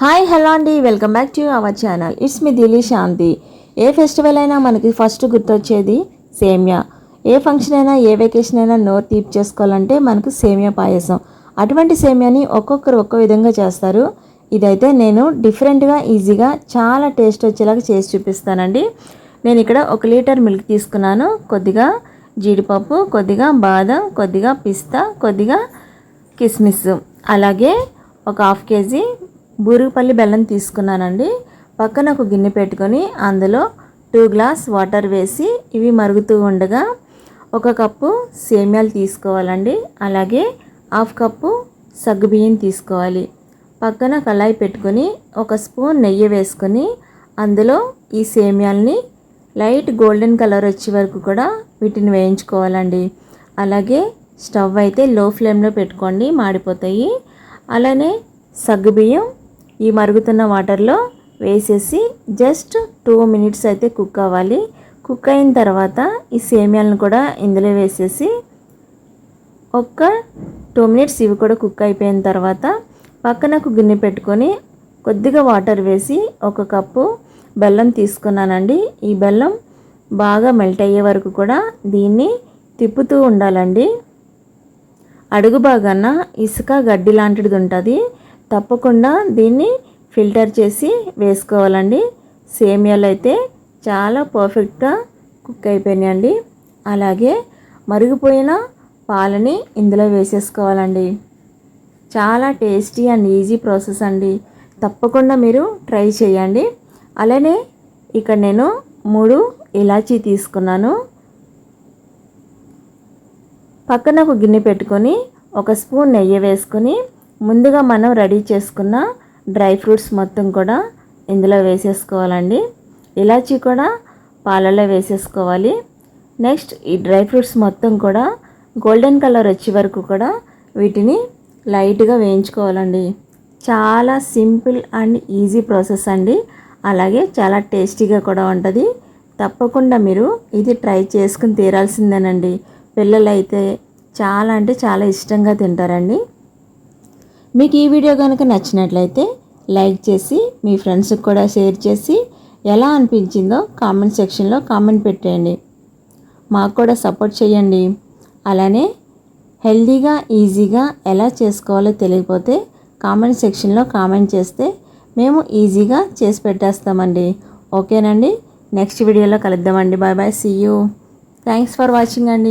Hi hello అండి. Welcome back to our channel. It's me Dili Shanti. A festival అయినా మనకి first గుర్తొచ్చేది సేమియా. ఏ ఫంక్షన్ అయినా ఏ వెకేషన్ అయినా నోరు తీపి చేసుకోవాలంటే మనకు సేమియా పాయసం. అటువంటి సేమియాని ఒక్కొక్కరు ఒక్కో విధంగా చేస్తారు. ఇదైతే నేను డిఫరెంట్గా ఈజీగా చాలా టేస్ట్ వచ్చేలాగా చేసి చూపిస్తానండి. నేను ఇక్కడ ఒక లీటర్ మిల్క్ తీసుకున్నాను. కొద్దిగా జీడిపప్పు కొద్దిగా బాదం కొద్దిగా పిస్తా కొద్దిగా కిస్మిస్. అలాగే ఒక హాఫ్ కేజీ బూరుగుపల్లి బెల్లం తీసుకున్నానండి. పక్కన ఒక గిన్నె పెట్టుకొని అందులో టూ గ్లాస్ వాటర్ వేసి ఇవి మరుగుతూ ఉండగా ఒక కప్పు సేమ్యాలు తీసుకోవాలండి. అలాగే హాఫ్ కప్పు సగ్గుబియ్యం తీసుకోవాలి. పక్కన కళాయి పెట్టుకొని ఒక స్పూన్ నెయ్యి వేసుకొని అందులో ఈ సేమ్యాల్ని లైట్ గోల్డెన్ కలర్ వచ్చే వరకు కూడా వీటిని వేయించుకోవాలండి. అలాగే స్టవ్ అయితే లో ఫ్లేమ్లో పెట్టుకోండి మాడిపోతాయి. అలానే సగ్గుబియ్యం ఈ మరుగుతున్న వాటర్లో వేసేసి జస్ట్ టూ మినిట్స్ అయితే కుక్ అవ్వాలి. కుక్ అయిన తర్వాత ఈ సేమియాలను కూడా ఇందులో వేసేసి ఒక్క టూ మినిట్స్ ఇవి కూడా కుక్ అయిపోయిన తర్వాత పక్కనకు గిన్నె పెట్టుకొని కొద్దిగా వాటర్ వేసి ఒక కప్పు బెల్లం తీసుకున్నానండి. ఈ బెల్లం బాగా మెల్ట్ అయ్యే వరకు కూడా దీన్ని తిప్పుతూ ఉండాలండి. అడుగు భాగాన ఇసుక గడ్డి లాంటిది ఉంటుంది. తప్పకుండా దీన్ని ఫిల్టర్ చేసి వేసుకోవాలండి. సేమియాలు అయితే చాలా పర్ఫెక్ట్గా కుక్ అయిపోయినాయండి. అలాగే మరిగిపోయిన పాలని ఇందులో వేసేసుకోవాలండి. చాలా టేస్టీ అండ్ ఈజీ ప్రాసెస్ అండి. తప్పకుండా మీరు ట్రై చేయండి. అలానే ఇక్కడ నేను మూడు ఇలాచీ తీసుకున్నాను. పక్కన ఒక గిన్నె పెట్టుకొని ఒక స్పూన్ నెయ్యి వేసుకొని ముందుగా మనం రెడీ చేసుకున్న డ్రై ఫ్రూట్స్ మొత్తం కూడా ఇందులో వేసేసుకోవాలండి. ఇలాచీ కూడా పాలలో వేసేసుకోవాలి. నెక్స్ట్ ఈ డ్రై ఫ్రూట్స్ మొత్తం కూడా గోల్డెన్ కలర్ వచ్చే వరకు కూడా వీటిని లైట్గా వేయించుకోవాలండి. చాలా సింపుల్ అండ్ ఈజీ ప్రాసెస్ అండి. అలాగే చాలా టేస్టీగా కూడా ఉంటుంది. తప్పకుండా మీరు ఇది ట్రై చేసుకుని తీరాల్సిందేనండి. పిల్లలైతే చాలా అంటే చాలా ఇష్టంగా తింటారండి. మీకు ఈ వీడియో కనుక నచ్చినట్లయితే లైక్ చేసి మీ ఫ్రెండ్స్కి కూడా షేర్ చేసి ఎలా అనిపించిందో కామెంట్ సెక్షన్లో కామెంట్ పెట్టేయండి. మాకు కూడా సపోర్ట్ చేయండి. అలానే హెల్దీగా ఈజీగా ఎలా చేసుకోవాలో తెలియకపోతే కామెంట్ సెక్షన్లో కామెంట్ చేస్తే మేము ఈజీగా చేసి పెట్టేస్తామండి. ఓకేనండి? నెక్స్ట్ వీడియోలో కలుద్దామండి. Bye bye. See you thanks for watching అండి.